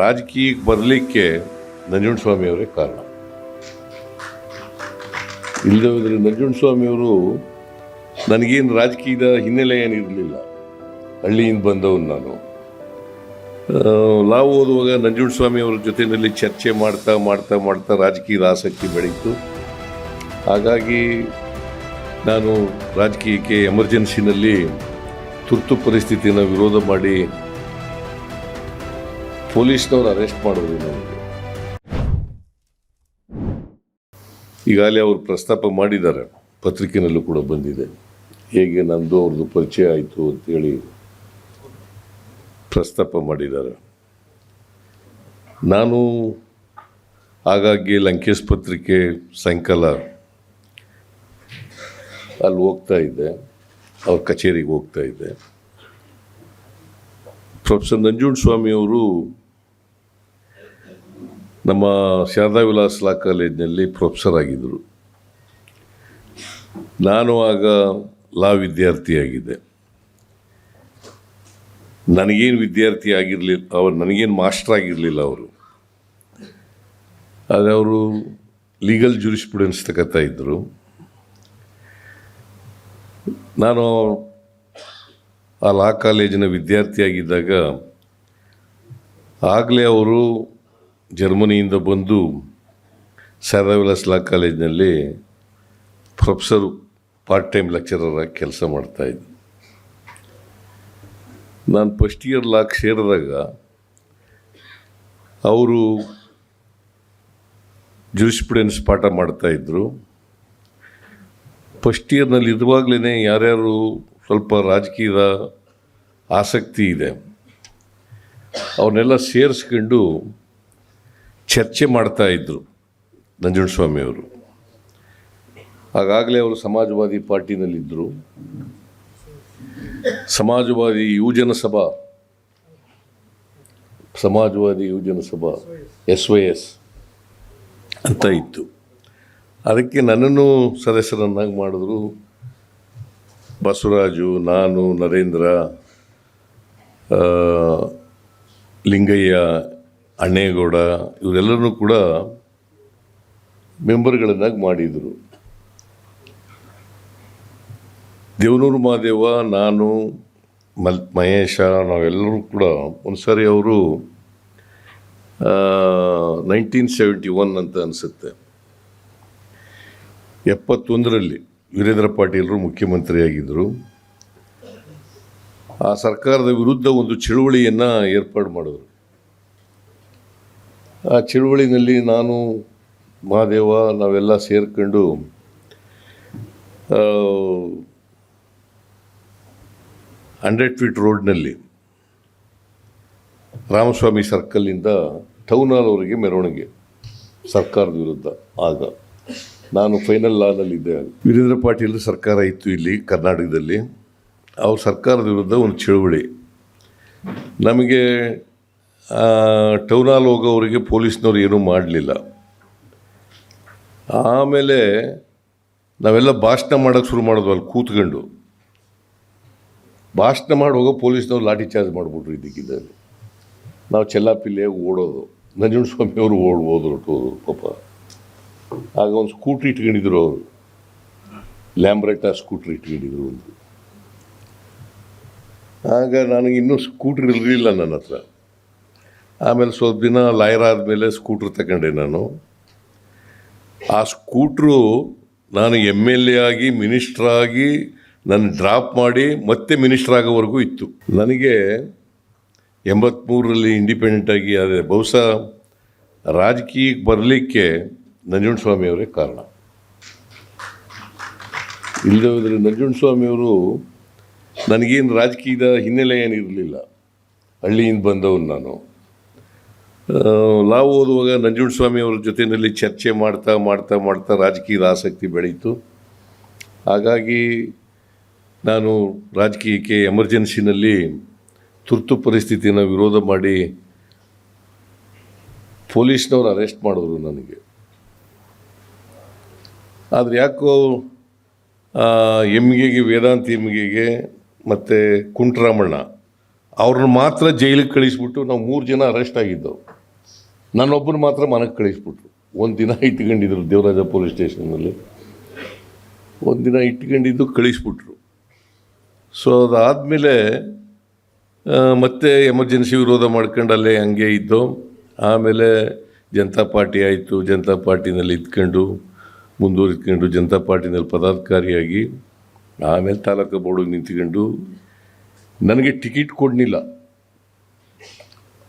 ರಾಜಕೀಯಕ್ಕೆ ಬರಲಿಕ್ಕೆ ನಂಜುಂಡಸ್ವಾಮಿ ಅವರೇ ಕಾರಣ. ಇಲ್ಲದೆ ಹೋದರೆ ನಂಜುಂಡಸ್ವಾಮಿಯವರು ನನಗೇನು ರಾಜಕೀಯದ ಹಿನ್ನೆಲೆ ಏನಿರಲಿಲ್ಲ ಹಳ್ಳಿಯಿಂದ ಬಂದವನು ನಾನು. ನಾವು ಓದುವಾಗ ನಂಜುಂಡಸ್ವಾಮಿ ಅವರ ಜೊತೆಯಲ್ಲಿ ಚರ್ಚೆ ಮಾಡ್ತಾ ಮಾಡ್ತಾ ಮಾಡ್ತಾ ರಾಜಕೀಯದ ಆಸಕ್ತಿ ಬೆಳೀತು. ಹಾಗಾಗಿ ನಾನು ರಾಜಕೀಯಕ್ಕೆ ಎಮರ್ಜೆನ್ಸಿನಲ್ಲಿ ತುರ್ತು ಪರಿಸ್ಥಿತಿಯನ್ನು ವಿರೋಧ ಮಾಡಿ ಪೊಲೀಸ್ನವ್ರು ಅರೆಸ್ಟ್ ಮಾಡೋದು ನನಗೆ ಈಗಾಗಲೇ ಅವರು ಪ್ರಸ್ತಾಪ ಮಾಡಿದ್ದಾರೆ. ಪತ್ರಿಕೆನಲ್ಲೂ ಕೂಡ ಬಂದಿದೆ. ಹೇಗೆ ನಂದು ಅವ್ರದ್ದು ಪರಿಚಯ ಆಯಿತು ಅಂತೇಳಿ ಪ್ರಸ್ತಾಪ ಮಾಡಿದ್ದಾರೆ. ನಾನು ಆಗಾಗ್ಗೆ ಲಂಕೇಶ್ ಪತ್ರಿಕೆ ಸಾಯಂಕಾಲ ಅಲ್ಲಿ ಹೋಗ್ತಾ ಇದ್ದೆ. ಅವ್ರ ಕಚೇರಿಗೆ ಹೋಗ್ತಾ ಇದ್ದೆ. ಪ್ರೊಫೆಸರ್ ನಂಜುಂಡ ಸ್ವಾಮಿಯವರು ನಮ್ಮ ಶಾರದಾ ವಿಲಾಸ್ ಲಾ ಕಾಲೇಜಿನಲ್ಲಿ ಪ್ರೊಫೆಸರ್ ಆಗಿದ್ದರು. ನಾನು ಆಗ ಲಾ ವಿದ್ಯಾರ್ಥಿಯಾಗಿದ್ದೆ. ನನಗೇನು ವಿದ್ಯಾರ್ಥಿ ಆಗಿರಲಿಲ್ಲ ಅವರು ನನಗೇನು ಮಾಸ್ಟರ್ ಆಗಿರಲಿಲ್ಲ ಅವರು. ಆದರೆ ಅವರು ಲೀಗಲ್ ಜುರಿಸ್ಪ್ರುಡೆನ್ಸ್ ತಗೋತಾ ಇದ್ದರು ನಾನು ಆ ಲಾ ಕಾಲೇಜಿನ ವಿದ್ಯಾರ್ಥಿಯಾಗಿದ್ದಾಗ ಆಗಲೇ ಅವರು ಜರ್ಮನಿಯಿಂದ ಬಂದು ವಿಲಾಸ್ ಲಾ ಕಾಲೇಜಿನಲ್ಲಿ ಪ್ರೊಫೆಸರ್ ಪಾರ್ಟ್ ಟೈಮ್ ಲೆಕ್ಚರರಾಗಿ ಕೆಲಸ ಮಾಡ್ತಾಯಿದ್ದೆ ನಾನು ಫಸ್ಟ್ ಇಯರ್ ಲಾಕ್ ಸೇರಿದಾಗ ಅವರು ಜುರಿಸ್ಪ್ರುಡೆನ್ಸ್ ಪಾಠ ಮಾಡ್ತಾಯಿದ್ರು ಫಸ್ಟ್ ಇಯರ್ನಲ್ಲಿ ಇರುವಾಗಲೇ ಯಾರ್ಯಾರು ಸ್ವಲ್ಪ ರಾಜಕೀಯದ ಆಸಕ್ತಿ ಇದೆ ಅವನ್ನೆಲ್ಲ ಸೇರಿಸ್ಕೊಂಡು ಚರ್ಚೆ ಮಾಡ್ತಾ ಇದ್ದರು ನಂಜುಂಡಸ್ವಾಮಿಯವರು ಆಗಾಗಲೇ ಅವರು. ಸಮಾಜವಾದಿ ಪಾರ್ಟಿನಲ್ಲಿದ್ದರು ಸಮಾಜವಾದಿ ಯುವಜನ ಸಭಾ, ಸಮಾಜವಾದಿ ಯುವಜನ ಸಭಾ, ಎಸ್ ವೈ ಎಸ್ ಅಂತ ಇತ್ತು. ಅದಕ್ಕೆ ನನ್ನನ್ನು ಸದಸ್ಯರನ್ನಾಗಿ ಮಾಡಿದ್ರು ಬಸವರಾಜು, ನಾನು, ನರೇಂದ್ರ ಲಿಂಗಯ್ಯ ಅಣ್ಣೇಗೌಡ ಇವರೆಲ್ಲರೂ ಕೂಡ ಮೆಂಬರ್ಗಳನ್ನಾಗಿ ಮಾಡಿದರು. ದೇವನೂರು ಮಹಾದೇವ, ನಾನು, ಮಲ್, ಮಹೇಶ, ನಾವೆಲ್ಲರೂ ಕೂಡ ಒಂದು ಸಾರಿ ಅವರು ನೈನ್ಟೀನ್ ಸೆವೆಂಟಿ ಒನ್ ಅಂತ ಅನಿಸುತ್ತೆ. ಎಪ್ಪತ್ತೊಂದರಲ್ಲಿ ವೀರೇಂದ್ರ ಪಾಟೀಲರು ಮುಖ್ಯಮಂತ್ರಿಯಾಗಿದ್ದರು ಆ ಸರ್ಕಾರದ ವಿರುದ್ಧ ಒಂದು ಚಳುವಳಿಯನ್ನು ಏರ್ಪಾಡು ಮಾಡಿದ್ರು. ಆ ಚಳುವಳಿನಲ್ಲಿ ನಾನು, ಮಹಾದೇವ, ನಾವೆಲ್ಲ ಸೇರ್ಕೊಂಡು ಹಂಡ್ರೆಡ್ ಫೀಟ್ ರೋಡ್ನಲ್ಲಿ ರಾಮಸ್ವಾಮಿ ಸರ್ಕಲ್ನಿಂದ ಟೌನ್ ಹಾಲ್ ಅವರಿಗೆ ಮೆರವಣಿಗೆ, ಸರ್ಕಾರದ ವಿರುದ್ಧ ಆಗ. ನಾನು ಫೈನಲ್ ಲಾನಲ್ಲಿದ್ದೆ. ವೀರೇಂದ್ರ ಪಾಟೀಲ್ ಸರ್ಕಾರ ಇತ್ತು ಇಲ್ಲಿ, ಕರ್ನಾಟಕದಲ್ಲಿ. ಅವ್ರ ಸರ್ಕಾರದ ವಿರುದ್ಧ ಒಂದು ಚಳುವಳಿ ನಮಗೆ ಟೌನ್ ಹಾಲ್ ಹೋಗೋವರಿಗೆ ಪೊಲೀಸ್ನವ್ರು ಏನೂ ಮಾಡಲಿಲ್ಲ. ಆಮೇಲೆ ನಾವೆಲ್ಲ ಭಾಷಣ ಮಾಡೋಕ್ಕೆ ಶುರು ಮಾಡೋದು ಅಲ್ಲಿ ಕೂತ್ಕೊಂಡು. ಭಾಷಣ ಮಾಡಿ ಹೋಗೋ ಪೊಲೀಸ್ನವ್ರು ಲಾಠಿ ಚಾರ್ಜ್ ಮಾಡಿಬಿಟ್ರು ಇದಕ್ಕಿದ್ದಲ್ಲಿ ನಾವು ಚೆಲ್ಲಾಪಿಲ್ಲೆ ಓಡೋದು. ನಂಜುಂಡಸ್ವಾಮಿ ಅವರು ಓಡ್ ಹೋದ್ರು ಹೋದ್ರು ಪಾಪ. ಆಗ ಒಂದು ಸ್ಕೂಟ್ರ್ ಇಟ್ಕೊಂಡಿದ್ರು ಅವರು. ಲ್ಯಾಂಬ್ರೆಟಾ ಸ್ಕೂಟ್ರ್ ಇಟ್ಕೊಂಡಿದ್ರು ಒಂದು. ಆಗ ನನಗೆ ಇನ್ನೂ ಸ್ಕೂಟ್ರ್ ಇರಲಿಲ್ಲ ನನ್ನ ಹತ್ರ. ಆಮೇಲೆ ಸ್ವಲ್ಪ ದಿನ ಲಾಯರ್ ಆದಮೇಲೆ ಸ್ಕೂಟ್ರ್ ತಗೊಂಡೆ ನಾನು. ಆ ಸ್ಕೂಟ್ರು ನಾನು ಎಂ ಎಲ್ ಎ ಆಗಿ, ಮಿನಿಸ್ಟ್ರ್ ಆಗಿ ನನ್ನ ಡ್ರಾಪ್ ಮಾಡಿ ಮತ್ತೆ ಮಿನಿಸ್ಟ್ರ್ ಆಗೋವರೆಗೂ ಇತ್ತು. ನನಗೆ ಎಂಬತ್ತ್ಮೂರರಲ್ಲಿ ಇಂಡಿಪೆಂಡೆಂಟ್ ಆಗಿ, ಅದೇ ಬಹುಶಃ ರಾಜಕೀಯಕ್ಕೆ ಬರಲಿಕ್ಕೆ ನಂಜುಂಡಸ್ವಾಮಿ ಅವರೇ ಕಾರಣ. ಇಲ್ಲದೆ ಹೋದರೆ ನಂಜುಂಡಸ್ವಾಮಿಯವರು ನನಗೇನು ರಾಜಕೀಯದ ಹಿನ್ನೆಲೆ ಏನಿರಲಿಲ್ಲ. ಹಳ್ಳಿಯಿಂದ ಬಂದವನು ನಾನು. ಆ, ಓದುವಾಗ ನಂಜುಂಡಸ್ವಾಮಿ ಅವರ ಜೊತೆಯಲ್ಲಿ ಚರ್ಚೆ ಮಾಡ್ತಾ ಮಾಡ್ತಾ ಮಾಡ್ತಾ ರಾಜಕೀಯದ ಆಸಕ್ತಿ ಬೆಳೀತು. ಹಾಗಾಗಿ ನಾನು ರಾಜಕೀಯಕ್ಕೆ ಎಮರ್ಜೆನ್ಸಿನಲ್ಲಿ ತುರ್ತು ಪರಿಸ್ಥಿತಿಯನ್ನು ವಿರೋಧ ಮಾಡಿ ಪೊಲೀಸ್ನವ್ರು ಅರೆಸ್ಟ್ ಮಾಡಿದ್ರು ನನಗೆ. ಆದರೆ ಯಾಕೋ ಎಮ್ಗೆಗೆ ವೇದಾಂತ ಎಮ್ಗೆಗೆ ಮತ್ತು ಕುಂಟರಾಮಣ್ಣ ಅವ್ರನ್ನ ಮಾತ್ರ ಜೈಲಿಗೆ ಕಳಿಸ್ಬಿಟ್ಟು ನಾವು ಮೂರು ಜನ ಅರೆಸ್ಟ್ ಆಗಿದ್ದವು. ನನ್ನೊಬ್ಬನ ಮಾತ್ರ ಮನಕ್ಕೆ ಕಳಿಸ್ಬಿಟ್ರು. ಒಂದು ದಿನ ಇಟ್ಕೊಂಡಿದ್ರು ದೇವರಾಜ ಪೊಲೀಸ್ ಸ್ಟೇಷನ್ನಲ್ಲಿ. ಒಂದು ದಿನ ಇಟ್ಕೊಂಡಿದ್ದು ಕಳಿಸ್ಬಿಟ್ರು. ಸೊ ಅದಾದಮೇಲೆ ಮತ್ತೆ ಎಮರ್ಜೆನ್ಸಿ ವಿರೋಧ ಮಾಡ್ಕೊಂಡು ಅಲ್ಲೇ ಹಂಗೆ ಇದ್ದು, ಆಮೇಲೆ ಜನತಾ ಪಾರ್ಟಿ ಆಯಿತು. ಜನತಾ ಪಾರ್ಟಿನಲ್ಲಿ ಇದ್ಕೊಂಡು, ಮುಂದುವರಿದ್ಕೊಂಡು ಜನತಾ ಪಾರ್ಟಿನಲ್ಲಿ ಪದಾಧಿಕಾರಿಯಾಗಿ, ಆಮೇಲೆ ತಾಲೂಕು ಬೋರ್ಡಿಗೆ ನಿಂತ್ಕೊಂಡು, ನನಗೆ ಟಿಕೆಟ್ ಕೊಡಲಿಲ್ಲ.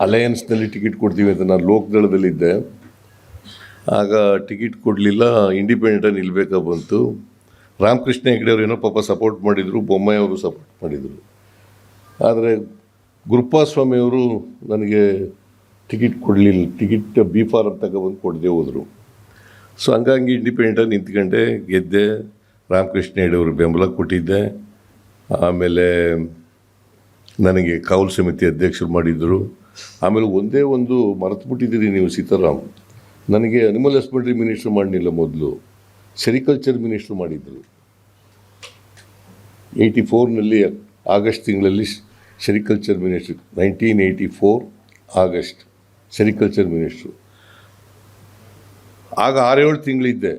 ಅಲಯನ್ಸ್ನಲ್ಲಿ ಟಿಕೆಟ್ ಕೊಡ್ತೀವಿ ಅಂತ ನಾನು ಲೋಕದಳದಲ್ಲಿದ್ದೆ. ಆಗ ಟಿಕೆಟ್ ಕೊಡಲಿಲ್ಲ ಇಂಡಿಪೆಂಡೆಂಟಾಗಿ ನಿಲ್ಬೇಕಾ ಬಂತು. ರಾಮಕೃಷ್ಣ ಹೆಗಡೆ ಅವರು ಏನೋ ಪಾಪ ಸಪೋರ್ಟ್ ಮಾಡಿದರು, ಬೊಮ್ಮಾಯಿ ಅವರು ಸಪೋರ್ಟ್ ಮಾಡಿದರು. ಆದರೆ ಗುರುಪಾಸ್ವಾಮಿಯವರು ನನಗೆ ಟಿಕೆಟ್ ಕೊಡಲಿಲ್ಲ, ಟಿಕೆಟ್ ಬಿ ಫಾರಮ್ ತಗೊಬಂದು ಕೊಡದೆ ಹೋದರು. ಸೊ ಹಂಗಾಗಿ ಇಂಡಿಪೆಂಡೆಂಟಾಗಿ ನಿಂತ್ಕೊಂಡೆ, ಗೆದ್ದೆ. ರಾಮಕೃಷ್ಣ ಹೆಗಡೆ ಅವರು ಬೆಂಬಲ ಕೊಟ್ಟಿದ್ದೆ. ಆಮೇಲೆ ನನಗೆ ಕಾವಲು ಸಮಿತಿ ಅಧ್ಯಕ್ಷರು ಮಾಡಿದ್ದರು ಆಮೇಲೆ ಒಂದೇ ಒಂದು ಮರೆತು ಬಿಟ್ಟಿದ್ದೀರಿ ನೀವು ಸೀತಾರಾಮ್. ನನಗೆ ಅನಿಮಲ್ ಹಸ್ಬೆಂಡ್ರಿ ಮಿನಿಸ್ಟ್ರ್ ಮಾಡಲಿಲ್ಲ ಮೊದಲು. ಸೆರಿಕಲ್ಚರ್ ಮಿನಿಸ್ಟ್ರ್ ಮಾಡಿದ್ದರು ಏಯ್ಟಿ ಫೋರ್ನಲ್ಲಿ ಆಗಸ್ಟ್ ತಿಂಗಳಲ್ಲಿ sericulture minister nineteen eighty four August sericulture minister ಆಗ ಆರೇಳು ತಿಂಗಳಿದ್ದೆ.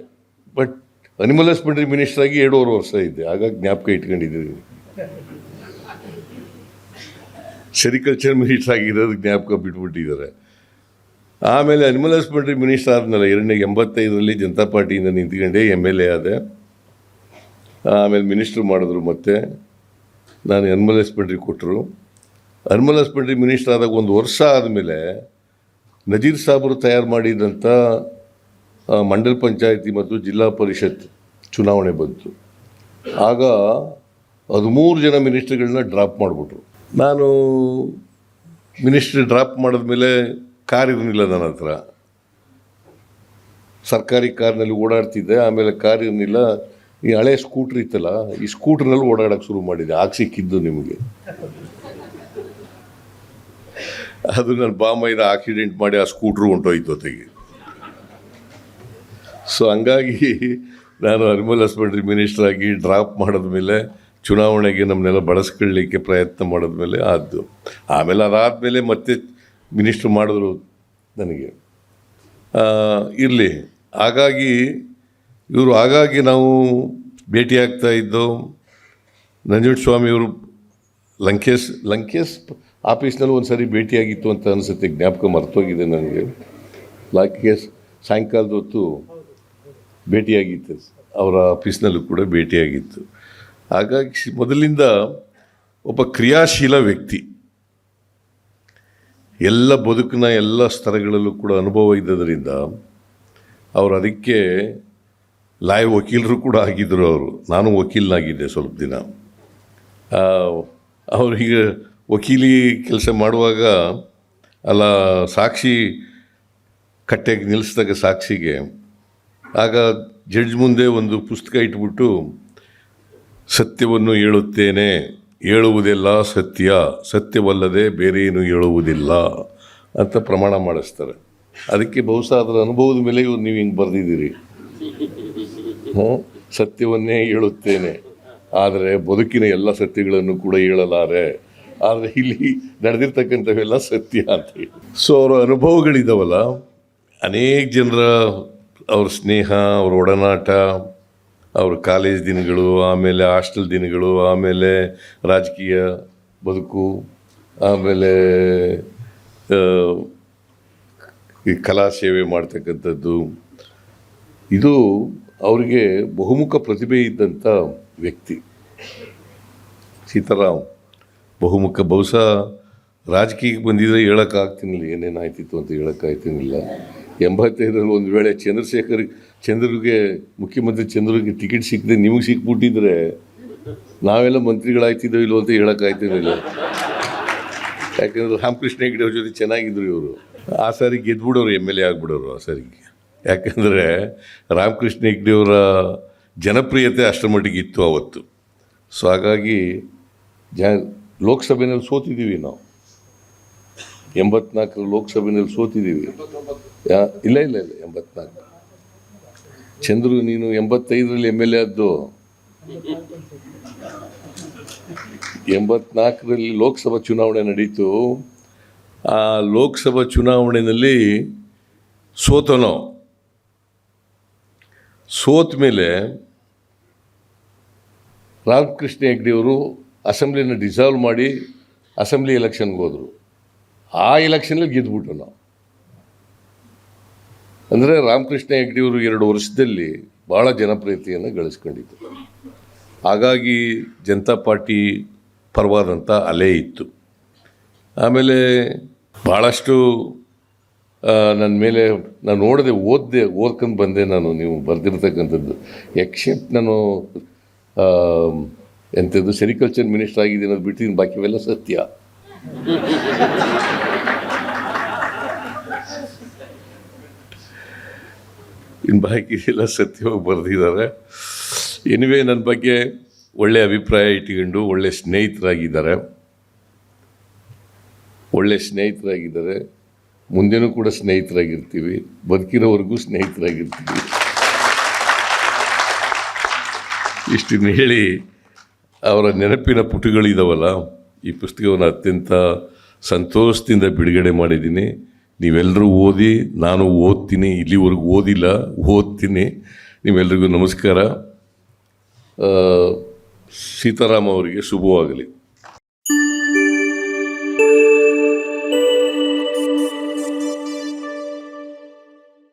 ಬಟ್ ಅನಿಮಲ್ ಹಸ್ಬೆಂಡ್ರಿ ಮಿನಿಸ್ಟರ್ ಆಗಿ ಎರಡೂವರೆ ವರ್ಷ ಇದ್ದೆ ಆಗ ಜ್ಞಾಪಕ ಇಟ್ಕೊಂಡಿದ್ದೀನಿ ಸೆರಿಕಲ್ಚರ್ ಮಿನಿಸ್ಟರ್ ಆಗಿರೋದು ಜ್ಞಾಪಕ ಬಿಟ್ಬಿಟ್ಟಿದ್ದಾರೆ. ಆಮೇಲೆ ಅನಿಮಲ್ ಹಸ್ಬೆಂಡ್ರಿ ಮಿನಿಸ್ಟರ್ ಆದ್ಮೇಲೆ ಎರಡನೇ ಎಂಬತ್ತೈದರಲ್ಲಿ ಜನತಾ ಪಾರ್ಟಿಯಿಂದ ನಿಂತ್ಕೊಂಡೆ ಎಂ ಎಲ್ ಎ ಆದೆ. ಆಮೇಲೆ ಮಿನಿಸ್ಟ್ರ್ ಮಾಡಿದ್ರು ಮತ್ತೆ. ನಾನು ಅನಿಮಲ್ ಹಸ್ಬೆಂಡ್ರಿ ಕೊಟ್ಟರು. ಅನಿಮಲ್ ಹಸ್ಬೆಂಡ್ರಿ ಮಿನಿಸ್ಟರ್ ಆದಾಗ ಒಂದು ವರ್ಷ ಆದಮೇಲೆ ನಜೀರ್ ಸಾಬ್ರು ತಯಾರು ಮಾಡಿದಂಥ ಮಂಡಲ್ ಪಂಚಾಯತಿ ಮತ್ತು ಜಿಲ್ಲಾ ಪರಿಷತ್ ಚುನಾವಣೆ ಬಂತು. ಆಗ ಹದಿಮೂರು ಜನ ಮಿನಿಸ್ಟ್ರಿಗಳನ್ನ ಡ್ರಾಪ್ ಮಾಡಿಬಿಟ್ರು. ನಾನು ಮಿನಿಸ್ಟ್ರಿ ಡ್ರಾಪ್ ಮಾಡಿದ್ಮೇಲೆ ಕಾರ್ ಇರಲಿಲ್ಲ ನನ್ನ ಹತ್ರ. ಸರ್ಕಾರಿ ಕಾರ್ನಲ್ಲಿ ಓಡಾಡ್ತಿದ್ದೆ, ಆಮೇಲೆ ಕಾರ್ ಇರಲಿಲ್ಲ. ಈ ಹಳೆ ಸ್ಕೂಟ್ರ್ ಇತ್ತಲ್ಲ, ಈ ಸ್ಕೂಟ್ರ್ನಲ್ಲಿ ಓಡಾಡೋಕ್ಕೆ ಶುರು ಮಾಡಿದೆ, ಆಗ ಸಿಕ್ಕಿದ್ದು ನಿಮಗೆ. ಅದು ನನ್ನ ಬಾಮೈದ ಆಕ್ಸಿಡೆಂಟ್ ಮಾಡಿ ಆ ಸ್ಕೂಟ್ರು ಹೊಂಟೋಯ್ತು ಜೊತೆಗೆ ಸೊ ಹಂಗಾಗಿ ನಾನು ಅನಿಮಲ್ ಹಸ್ಬೆಂಡ್ರಿ ಮಿನಿಸ್ಟ್ರಾಗಿ ಡ್ರಾಪ್ ಮಾಡಿದ್ಮೇಲೆ ಚುನಾವಣೆಗೆ ನಮ್ಮನ್ನೆಲ್ಲ ಬಳಸ್ಕೊಳ್ಳಿಕ್ಕೆ ಪ್ರಯತ್ನ ಮಾಡಿದ್ಮೇಲೆ ಆದ್ದು. ಆಮೇಲೆ ಅದಾದಮೇಲೆ ಮತ್ತೆ ಮಿನಿಸ್ಟ್ರು ಮಾಡಿದ್ರು ನನಗೆ. ಇರಲಿ. ಹಾಗಾಗಿ ಇವರು ಹಾಗಾಗಿ ನಾವು ಭೇಟಿಯಾಗ್ತಾ ಇದ್ದು, ನಂಜುಂಡ ಸ್ವಾಮಿಯವರು ಲಂಕೇಶ್ ಲಂಕೇಶ್ ಆಫೀಸ್ನಲ್ಲಿ ಒಂದು ಸಾರಿ ಭೇಟಿಯಾಗಿತ್ತು ಅಂತ ಅನಿಸುತ್ತೆ, ಜ್ಞಾಪಕ ಮರ್ತೋಗಿದೆ ನನಗೆ. ಲಂಕೇಶ್ ಸಾಯಂಕಾಲದ ಹೊತ್ತು ಭೇಟಿಯಾಗಿತ್ತು. ಅವರ ಆಫೀಸ್ನಲ್ಲೂ ಕೂಡ ಭೇಟಿಯಾಗಿತ್ತು. ಹಾಗಾಗಿ ಮೊದಲಿಂದ ಒಬ್ಬ ಕ್ರಿಯಾಶೀಲ ವ್ಯಕ್ತಿ. ಎಲ್ಲ ಬದುಕಿನ ಎಲ್ಲ ಸ್ತರಗಳಲ್ಲೂ ಕೂಡ ಅನುಭವ ಇದ್ದದರಿಂದ ಅವರು ಅದಕ್ಕೆ ಲಾಯ್ ವಕೀಲರು ಕೂಡ ಆಗಿದ್ದರು ಅವರು. ನಾನು ವಕೀಲನಾಗಿದ್ದೆ ಸ್ವಲ್ಪ ದಿನ. ಅವ್ರಿಗೆ ವಕೀಲಿ ಕೆಲಸ ಮಾಡುವಾಗ ಅಲ್ಲ ಸಾಕ್ಷಿ ಕಟ್ಟೆಗೆ ನಿಲ್ಲಿಸಿದಾಗ ಸಾಕ್ಷಿಗೆ ಆಗ ಜಡ್ಜ್ ಮುಂದೆ ಒಂದು ಪುಸ್ತಕ ಇಟ್ಬಿಟ್ಟು ಸತ್ಯವನ್ನು ಹೇಳುತ್ತೇನೆ, ಹೇಳುವುದೆಲ್ಲ ಸತ್ಯ, ಸತ್ಯವಲ್ಲದೆ ಬೇರೇನು ಹೇಳುವುದಿಲ್ಲ ಅಂತ ಪ್ರಮಾಣ ಮಾಡಿಸ್ತಾರೆ. ಅದಕ್ಕೆ ಬಹುಶಃ ಅದರ ಅನುಭವದ ಮೇಲೆ ಇವ್ರು ನೀವು ಹಿಂಗೆ ಬರೆದಿದ್ದೀರಿ. ಸತ್ಯವನ್ನೇ ಹೇಳುತ್ತೇನೆ. ಆದರೆ ಬದುಕಿನ ಎಲ್ಲ ಸತ್ಯಗಳನ್ನು ಕೂಡ ಹೇಳಲಾರೆ. ಆದರೆ ಇಲ್ಲಿ ನಡೆದಿರ್ತಕ್ಕಂಥವೆಲ್ಲ ಸತ್ಯ ಅಂತ ಹೇಳಿ. ಸೊ ಅವರ ಅನುಭವಗಳಿದ್ದಾವಲ್ಲ ಅನೇಕ ಜನರ ಅವ್ರ ಸ್ನೇಹ, ಅವ್ರ ಒಡನಾಟ ಅವ್ರ ಕಾಲೇಜ್ ದಿನಗಳು, ಆಮೇಲೆ ಹಾಸ್ಟೆಲ್ ದಿನಗಳು, ಆಮೇಲೆ ರಾಜಕೀಯ ಬದುಕು, ಆಮೇಲೆ ಈ ಕಲಾ ಸೇವೆ ಮಾಡ್ತಕ್ಕಂಥದ್ದು. ಇದು ಅವರಿಗೆ ಬಹುಮುಖ ಪ್ರತಿಭೆ ಇದ್ದಂಥ ವ್ಯಕ್ತಿ. ಸೀತಾರಾಮ್, ಬಹುಮುಖ. ಬಹುಶಃ ರಾಜಕೀಯಕ್ಕೆ ಬಂದಿದ್ರೆ ಹೇಳೋಕ್ಕಾಗ್ತಿನಿಲ್ಲ ಏನೇನಾಯ್ತಿತ್ತು ಅಂತ ಹೇಳೋಕ್ಕಾಗ್ತಿನಿಲ್ಲ ಎಂಬತ್ತೈದರಲ್ಲಿ ಒಂದು ವೇಳೆ ಚಂದ್ರಶೇಖರ್, ಚಂದ್ರಿಗೆ, ಮುಖ್ಯಮಂತ್ರಿ ಚಂದ್ರಿಗೆ ಟಿಕೆಟ್ ಸಿಕ್ಕದೆ ನಿಮಗೆ ಸಿಕ್ಬಿಟ್ಟಿದ್ರೆ ನಾವೆಲ್ಲ ಮಂತ್ರಿಗಳಾಯ್ತಿದ್ದೇವೆ ಇಲ್ಲೋ ಅಂತ ಹೇಳೋಕ್ಕಾಗ್ತಿರಲಿಲ್ಲ ಯಾಕಂದ್ರೆ ರಾಮಕೃಷ್ಣ ಹೆಗ್ಡೆ ಅವ್ರ ಜೊತೆ ಚೆನ್ನಾಗಿದ್ರು ಇವರು. ಆ ಸಾರಿ ಗೆದ್ಬಿಡೋರು ಎಂ ಎಲ್ ಎ ಆಗ್ಬಿಡೋರು ಆ ಸಾರಿಗೆ. ಯಾಕಂದರೆ ರಾಮಕೃಷ್ಣ ಹೆಗ್ಡೆಯವರ ಜನಪ್ರಿಯತೆ ಅಷ್ಟರ ಮಟ್ಟಿಗೆ ಇತ್ತು ಅವತ್ತು. ಸೊ ಹಾಗಾಗಿ ಜ ಲೋಕಸಭೆಯಲ್ಲಿ ಸೋತಿದ್ದೀವಿ ನಾವು. ಎಂಬತ್ನಾಲ್ಕರ ಲೋಕಸಭೆಯಲ್ಲಿ ಸೋತಿದ್ದೀವಿ. ಯಾ, ಇಲ್ಲ ಇಲ್ಲ ಇಲ್ಲ, ಎಂಬತ್ನಾಲ್ಕು. ಚಂದ್ರು, ನೀನು ಎಂಬತ್ತೈದರಲ್ಲಿ ಎಂ ಎಲ್ ಎ ಆದ್ದು. ಎಂಬತ್ನಾಲ್ಕರಲ್ಲಿ ಲೋಕಸಭಾ ಚುನಾವಣೆ ನಡೀತು. ಆ ಲೋಕಸಭಾ ಚುನಾವಣೆಯಲ್ಲಿ ಸೋತನೋ? ಸೋತ ಮೇಲೆ ರಾಮಕೃಷ್ಣ ಹೆಗ್ಡೆಯವರು ಅಸೆಂಬ್ಲಿನ ಡಿಸಾಲ್ವ್ ಮಾಡಿ ಅಸೆಂಬ್ಲಿ ಎಲೆಕ್ಷನ್ಗೆ ಹೋದರು. ಆ ಎಲೆಕ್ಷನಲ್ಲಿ ಗೆದ್ದುಬಿಟ್ಟು ನಾವು. ಅಂದರೆ ರಾಮಕೃಷ್ಣ ಹೆಗ್ಡೆಯವರು ಎರಡು ವರ್ಷದಲ್ಲಿ ಭಾಳ ಜನಪ್ರಿಯತೆಯನ್ನು ಗಳಿಸ್ಕೊಂಡಿದ್ದರು ಹಾಗಾಗಿ ಜನತಾ ಪಾರ್ಟಿ ಪರವಾದಂಥ ಅಲೆ ಇತ್ತು. ಆಮೇಲೆ ಭಾಳಷ್ಟು ನನ್ನ ಮೇಲೆ ನಾನು ನೋಡದೆ ಓದಿದೆ, ಓದ್ಕೊಂಡು ಬಂದೆ ನಾನು, ನೀವು ಬರೆದಿರ್ತಕ್ಕಂಥದ್ದು. ಎಕ್ಸೆಪ್ಟ್ ನಾನು ಎಂಥದ್ದು ಸೆರಿಕಲ್ಚರ್ ಮಿನಿಸ್ಟರ್ ಆಗಿದ್ದೀನಿ ಅನ್ನೋದು ಬಿಟ್ಟಿದ್ದೀನಿ ಬಾಕಿವೆಲ್ಲ ಸತ್ಯ. ಇನ್ನು ಬಾಕಿ ಎಲ್ಲ ಸತ್ಯವಾಗಿ ಬರೆದಿದ್ದಾರೆ. ಎನಿವೇ ನನ್ನ ಬಗ್ಗೆ ಒಳ್ಳೆಯ ಅಭಿಪ್ರಾಯ ಇಟ್ಕೊಂಡು, ಒಳ್ಳೆ ಸ್ನೇಹಿತರಾಗಿದ್ದಾರೆ. ಒಳ್ಳೆ ಸ್ನೇಹಿತರಾಗಿದ್ದಾರೆ. ಮುಂದೆನೂ ಕೂಡ ಸ್ನೇಹಿತರಾಗಿರ್ತೀವಿ. ಬದುಕಿರೋವರೆಗೂ ಸ್ನೇಹಿತರಾಗಿರ್ತೀವಿ. ಇಷ್ಟನ್ನು ಹೇಳಿ, ಅವರ ನೆನಪಿನ ಪುಟಗಳಿದಾವಲ್ಲ, ಈ ಪುಸ್ತಕವನ್ನು ಅತ್ಯಂತ ಸಂತೋಷದಿಂದ ಬಿಡುಗಡೆ ಮಾಡಿದ್ದೀನಿ. ನೀವೆಲ್ಲರೂ ಓದಿ ನಾನು ಓದ್ತೀನಿ ಇಲ್ಲಿವರೆಗೂ ಓದಿಲ್ಲ ಓದ್ತೀನಿ. ನೀವೆಲ್ರಿಗೂ ನಮಸ್ಕಾರ. ಸೀತಾರಾಮ ಅವರಿಗೆ ಶುಭವಾಗಲಿ.